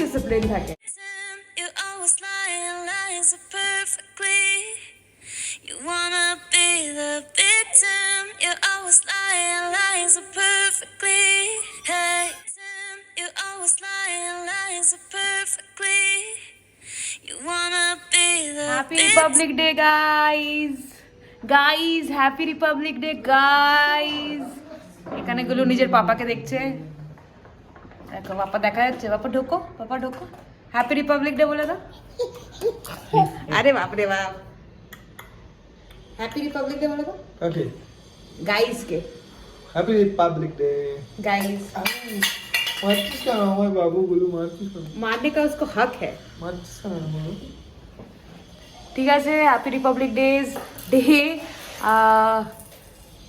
Discipline থাকে You always lie and lie so perfectly. You wanna be the victim. You always lie and lie so perfectly. Hey, you always lie and lie so perfectly. You wanna be the happy victim. Republic day guys guys happy republic day guys এখানে গুলো নিজের পাপাকে দেখছে দেখো পাপা দেখা যাচ্ছে পাপা ঢোকো পাপা ঢোকো happy Republic day বলে দাও আরে বাপ রে বাপ হ্যাপি রিপাবলিক ডে বলে দাও Okay. গাইজকে Happy Republic Day. Guys মারছিস কেন আমার বাবুগুলো মারছিস কেন मारने का उसको हक है মারছিস কেন আমার ঠিক আছে হ্যাপি রিপাবলিক ডেজ ডে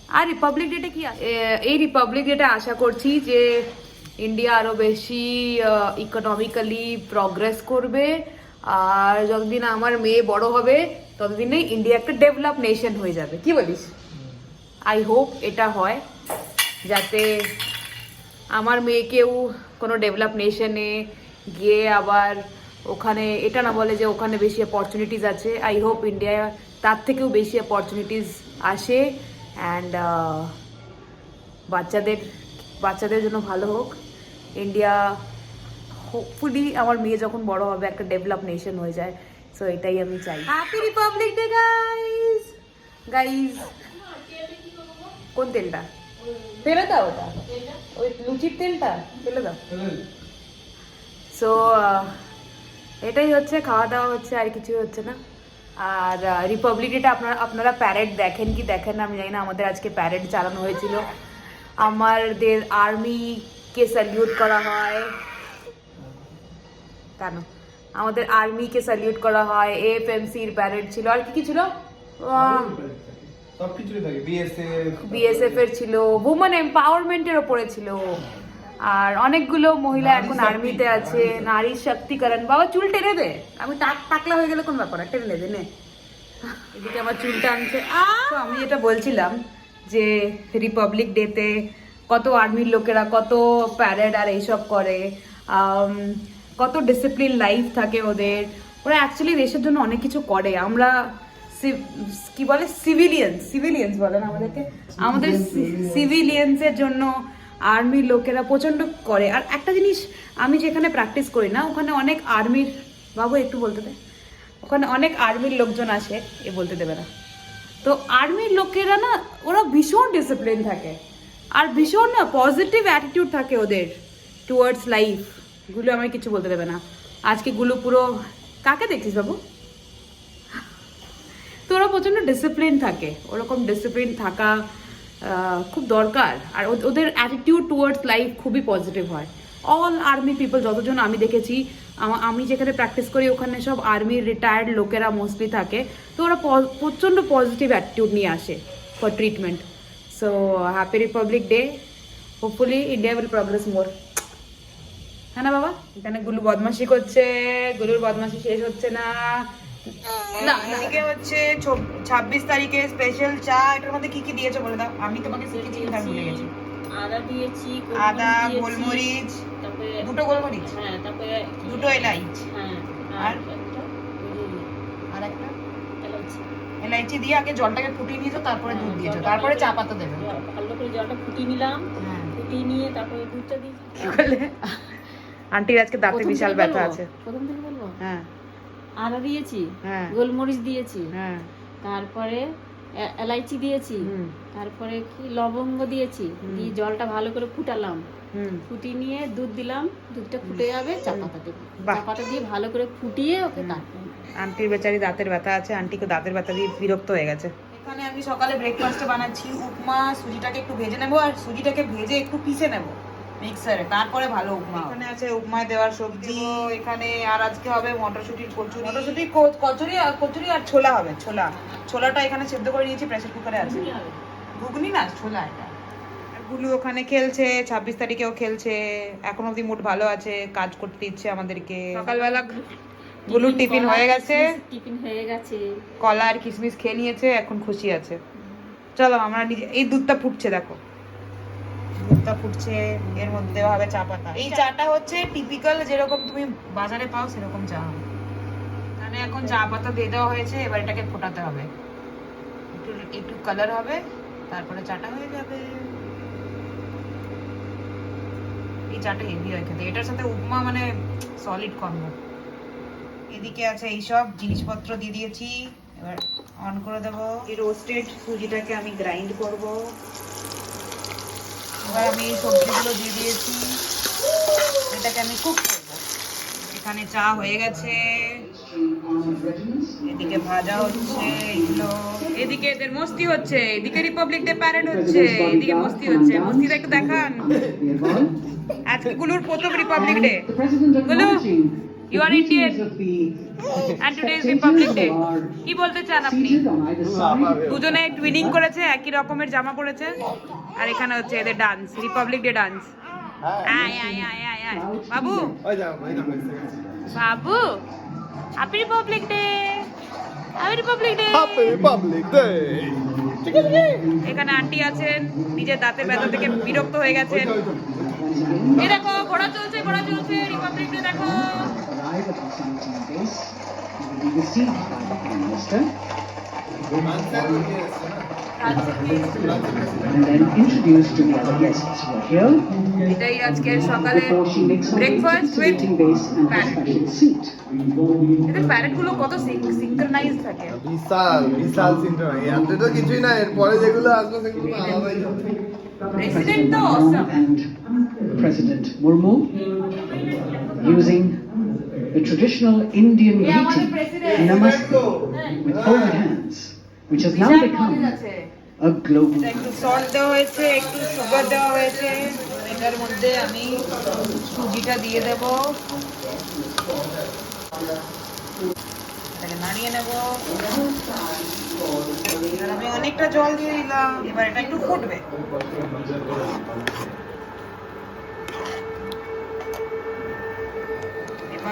আর রিপাবলিক ডেটা কি আছে? এ- এই রিপাবলিক ডেটা আশা করছি যে ইন্ডিয়া আরও বেশি ইকোনমিক্যালি প্রগ্রেস করবে। আর যতদিন আমার মেয়ে বড় হবে ততদিনে ইন্ডিয়া একটা ডেভেলপ নেশন হয়ে যাবে। কি বলিস? আই হোপ এটা হয়, যাতে আমার মেয়েকেও কোনো ডেভেলপ নেশনে গিয়ে আবার ওখানে, এটা না বলে যে ওখানে বেশি অপরচুনিটিস আছে। আই হোপ ইন্ডিয়া তার থেকেও বেশি অপরচুনিটিস আসে। অ্যান্ড বাচ্চাদের বাচ্চাদের জন্য ভালো হোক। ইন্ডিয়া হোপফুলি আমার মেয়ে যখন বড় হবে একটা ডেভেলপ নেশন হয়ে যায়। সো এটাই আমি চাই। Happy republic day guys guys কোন তেলটা? ফেলে দাও ওটা। ওই লুচির তেলটা। ফেলে দাও। সো এটাই হচ্ছে খাওয়া দাওয়া হচ্ছে আর কিছু হচ্ছে না। আর রিপাবলিক ডেটা আপনারা আপনারা প্যারেড দেখেন কি দেখেন না আমি জানি না আমাদের আজকে প্যারেড চালানো হয়েছিল। আমাদের আর্মিকে স্যালিউট করা হয়? কেন? আমাদের আর্মিকে স্যালিউট করা হয় এফএমসির প্যারেড ছিল। আর কি কি ছিল? বিএসএফ বিএসএফ এর ছিল উমেন এম্পাওয়ারমেন্টের ওপরে ছিল। আর অনেকগুলো মহিলা এখন আর্মিতে আছে নারী শক্তিকরণ। বাবা চুল টেনে দে। আমি টাক টাকলা হয়ে গেলে কোন ব্যাপার? না, টেনে দে নে। এদিকে আমার চুলটা আনছে। তো আমি যেটা বলছিলাম যে রিপাবলিক ডেতে কত আর্মির লোকেরা কত প্যারেড আর এইসব করে কত ডিসিপ্লিন লাইফ থাকে ওদের। ওরা অ্যাকচুয়ালি দেশের জন্য অনেক কিছু করে। আমরা কি বলে? সিভিলিয়ান্স সিভিলিয়ান্স বলেন আমাদেরকে? আমাদের সিভিলিয়ান্সের জন্য আর্মির লোকেরা প্রচণ্ড করে। আর একটা জিনিস আমি যেখানে প্র্যাকটিস করি না ওখানে অনেক আর্মির বাবু একটু বলতে দে। ওখানে অনেক আর্মির লোকজন আসে এ বলতে দেবে না। তো আর্মির লোকেরা না ওরা ভীষণ ডিসিপ্লিন থাকে। আর ভীষণ না পজিটিভ অ্যাটিটিউড থাকে ওদের টুয়ার্ডস লাইফগুলো আমায় কিছু বলতে দেবে না। আজকে গুলো পুরো, কাকে দেখছিস বাবু? তো ওরা প্রচণ্ড ডিসিপ্লিন থাকে। ওরকম ডিসিপ্লিন থাকা খুব দরকার। আর ওদের অ্যাটিটিউড টুয়ার্ডস লাইফ খুবই পজিটিভ হয়। অল আর্মি পিপল যতজন আমি দেখেছি আমি যেখানে প্র্যাকটিস করি, ওখানে সব আর্মির রিটায়ার্ড লোকেরা মোস্টলি থাকে। তো ওরা প্রচণ্ড পজিটিভ অ্যাটিটিউড নিয়ে আসে for treatment so happy republic day hopefully India will progress more হ্যাঁ না বাবা এখানে গুলু বদমাশি করছে গুলুর বদমাশি শেষ হচ্ছে না না এদিকে হচ্ছে ছাব্বিশ তারিখে স্পেশাল চা এটার মধ্যে কি কি দিয়েছ বলে দাও আমি তোমাকে শিখেছি কিন্তু আমি ভুলে গেছি আদা দিয়েছি আদা গোলমরিচ দুটো গোলমরিচ হ্যাঁ তারপরে দুটো এলাইচ হ্যাঁ আর? আর একটা এলাচি। এলাইচি দিয়ে আগে জলটাকে ফুটিয়ে নিয়েছো তারপরে দুধ দিয়েছ তারপরে চা পাতা দেবে। ভালো করে জলটা ফুটিয়ে নিলাম। হ্যাঁ। ফুটিয়ে নিয়ে তারপরে দুধটা দিয়েছি আন্টির আজকে দাঁতে বিশাল ব্যথা আছে। প্রথম থেকে বলব? হ্যাঁ। আদা দিয়েছি হ্যাঁ। গোলমরিচ দিয়েছি হ্যাঁ। তারপরে এলাইচি দিয়েছি হুম। তারপরে কি লবঙ্গ দিয়েছি দিয়ে জলটা ভালো করে ফুটালাম। হুম। ফুটিয়ে নিয়ে দুধ দিলাম দুধটা ফুটে যাবে চা পাতা দেবো। চা পাতা দিয়ে ভালো করে ফুটিয়ে ওকে তারপরে আন্টির বেচারি দাঁতের ব্যথা আছে আন্টিকে দাঁতের ব্যথা দিয়ে বিরক্ত হয়ে গেছে। এখানে আমি সকালে ব্রেকফাস্টে বানাচ্ছি উপমা সুজিটাকে একটু ভেজে নেব আর সুজিটাকে ভেজে একটু পিষে নেব মিক্সারে তারপরে ভালো উপমা এখানে আছে উপমায় দেওয়ার সবজি। এখানে আর আজকে হবে মটরশুটির কচুরি। মটরশুটি কচুরি আর কচুরি আর ছোলা হবে ছোলা। ছোলাটা এখানে সেদ্ধ করে নিয়েছি প্রেসার কুকারে আছে। ঘুগনি না ছোলা এটা। আর গুলু ওখানে খেলছে ছাব্বিশ তারিখেও খেলছে এখন অবধি মুড ভালো আছে কাজ করতে দিচ্ছে আমাদেরকে। সকালবেলা গুলুর টিফিন হয়ে গেছে। টিফিন হয়ে গেছে। কলা আর কিশমিশ খেয়ে নিয়েছে এখন খুশি আছে। চলো আমরা নিজে এই দুধটা ফুটছে দেখো। দুধটা ফুটছে এর মধ্যে হবে চা পাতা। এই চাটা হচ্ছে টিপিক্যাল যেরকম তুমি বাজারে পাও সেরকম চা। হবে এখন চা পাতা দিয়ে দেওয়া হয়েছে এবার এটাকে ফোটাতে হবে। একটু একটু কালার হবে তারপরে চাটা হয়ে যাবে। এই চাটা হেভি হয় খেতে। এটার সাথে উপমা মানে সলিড কম্বো এদিকে আছে এইসব জিনিসপত্র দিয়ে দিয়েছি। এবার অন করে দেবো। এই রোস্টেড সুজিটাকে আমি গ্রাইন্ড করব। এবার আমি এই সবজিগুলো দিয়ে দিয়েছি। এটাকে আমি কুক করব। এখানে চা হয়ে গেছে। এদিকে ভাজা হচ্ছে এগুলো। এদিকে এদের মস্তি হচ্ছে এদিকে রিপাবলিক ডে প্যারেড হচ্ছে এদিকে মস্তি হচ্ছে। মস্তিটা একটু দেখান। আজকে গুলুর প্রথম রিপাবলিক ডে গুলু you are Indian and today is republic day কি বলতে চান আপনি? দুজনে টুইনিং করেছে একই রকমের জামা পরেছে? আর এখানে হচ্ছে এদের ডান্স রিপাবলিক ডে ডান্স আয় আয় আয় আয় আয় বাবু? বাবু happy republic day happy republic day happy republic day এখানে আন্টি আছেন নিজের দাঁতে ব্যথা থেকে বিরক্ত হয়ে গেছেন। এই দেখো ঘোড়া চলছে ঘোড়া চলছে রিপাবলিক ডে দেখো। arrive at Los Angeles base, you will be received by the Prime Minister and then introduced to the other guests who are here এটাই আজকের সকালে before she makes her way to the breakfast with saluting base and her parrot. special seat. এদের parrot গুলো কত synchronise থাকে বিশাল বিশাল চিন্তা নাই এতে তো কিছুই না এরপরে যেগুলো আসবে সেগুলো তো আলাদাই হবে প্রেসিডেন্ট তো President awesome. Trump and President Murmu using the traditional Indian Yeah, আমাদের greeting, president. Namaste, with folded hands, which has now Vishal become knowledge আছে a global এটা একটু সল্ট দেওয়া হয়েছে একটু সুগার দেওয়া হয়েছে এটার মধ্যে আমি সুজিটা দিয়ে দেব এটাকে নাড়িয়ে নেব এবার আমি অনেকটা জল দিয়ে দিলাম এবার এটা একটু ফুটবে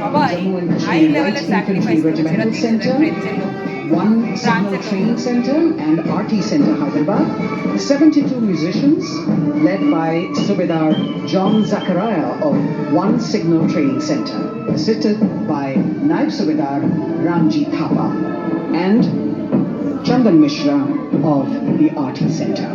সবাই Jammu and হাই Kashmir লেভেলের Light স্যাক্রিফাইস Infantry করেছে এরা Regimental দেখছে Center, ফ্রেঞ্চের লোক one signal Transit. training center, and RT Center Hyderabad. 72 musicians led by Subedar John Zachariah of One Signal Training Center, assisted by Naib Subedar Ramji Thapa and Chandan Mishra of the RT Center.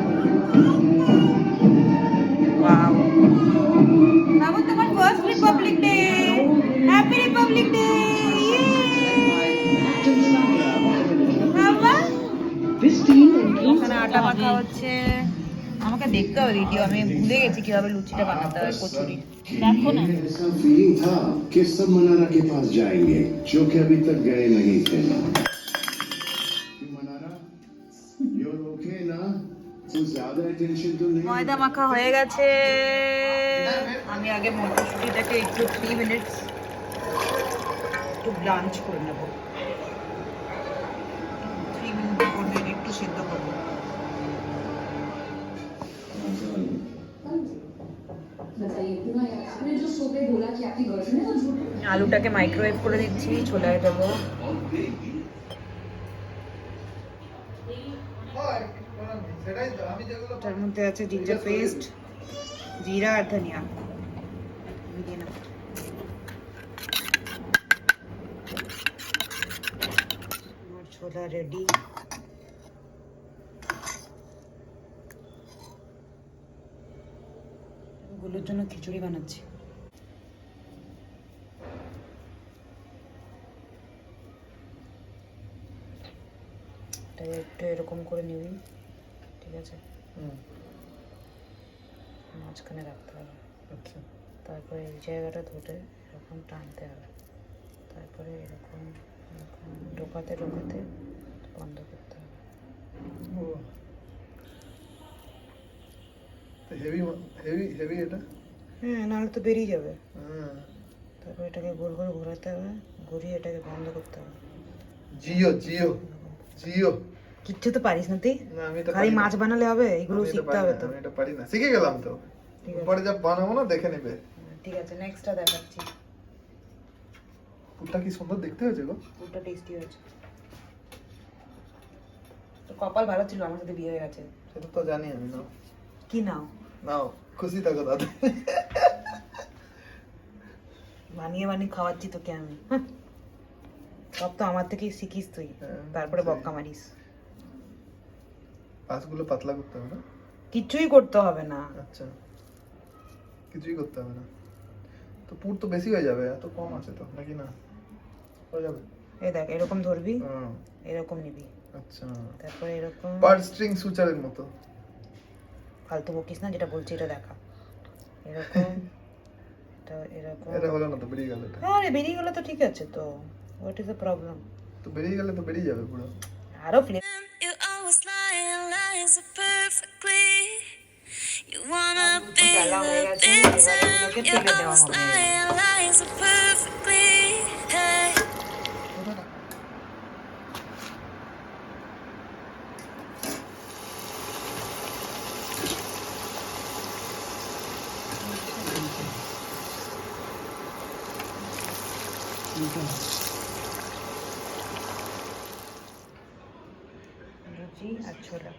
হচ্ছে আমাকে দেখতে হবে video আমি ভুলে গেছি কিভাবে লুচিটা বানাতে হয় কচুরি দেখো না ऐसा फीलिंग था कि सब मनारा के पास जाएंगे जो कि अभी तक गए नहीं थे क्यों मनारा you're okay ना कुछ ज्यादा टेंशन तो नहीं ময়দা মাখা হয়ে গেছে আমি আগে মটরশুটিটাকে একটু থ্রি মিনিটস একটু ব্লাঞ্চ করে নেব আলুটাকে মাইক্রোওয়েভ করে দিচ্ছি ছোলায় দেবো সেটাই তো আমি যেগুলো তার মধ্যে আছে জিঞ্জার পেস্ট জিরা আর ধনিয়া। দিয়ে নেব। আমার ছোলা রেডি গুলোর জন্য খিচুড়ি বানাচ্ছি এটা একটু এরকম করে নিবি। ঠিক আছে? হুম। মাঝখানে রাখতে হবে। আচ্ছা। তারপরে এই জায়গাটা ধরে এরকম টানতে হবে। তারপরে এরকম এরকম ঢোকাতে ঢোকাতে বন্ধ করতে হবে। ও। হেভি হেভি হেভি এটা? হ্যাঁ নাহলে তো বেরিয়ে যাবে। হ্যাঁ। তারপর এটাকে গোল করে ঘোরাতে হবে ঘুরিয়ে এটাকে বন্ধ করতে হবে। জিও জিও জিও। কিচ্ছু তো পারিস না তুই। খালি মাছ বানালে হবে এগুলো শিখতে হবে তো। এটা পারি না। শিখে গেলাম তো। পরে যা বানাবো না দেখে নেবে। ঠিক আছে নেক্সটটা দেখাচ্ছি। পুরটা কি সুন্দর দেখতে হয়েছে গো? পুরোটা টেস্টি হয়েছে। তো কপাল ভালো ছিল আমার সাথে বিয়ে হয়ে গেছে। সেটা তো জানি আমি নাও। কি নাও? নাও খুশি থাকো দাদা বানিয়ে বানিয়ে খাওয়াচ্ছি তোকে আমি। হাহ। সব তো আমার থেকেই শিখিস তুই। হ্যাঁ, তারপরে। বক্কা মারিস। পাঁচগুলো পাতলা করতে হবে না? কিচ্ছুই করতে হবে না। আচ্ছা। কিছুই করতে হবে না। তো পুর তো বেশি হয়ে যাবে এত কম আছে তো নাকি না? হয়ে যাবে। এই দেখ এরকম ধরবি হুম, এরকম নিবি। আচ্ছা। তারপরে এরকম বার্ড স্ট্রিং সুচারের মতো। ফালতু বকিস না যেটা বলছি এটা দেখা। এরকম এটা এরকম। এটা হলো না তো বেরিয়ে গেল আরে বেরিয়ে গেলে তো ঠিক আছে তো। হোয়াট ইজ দ্য প্রবলেম তো বেরিয়ে গেলে তো বেরিয়ে যাবে পুরো। আরও flame lying lies are perfectly. You wanna be the victim. You're always lying lies are perfectly. Hey. Thank you. ছোলা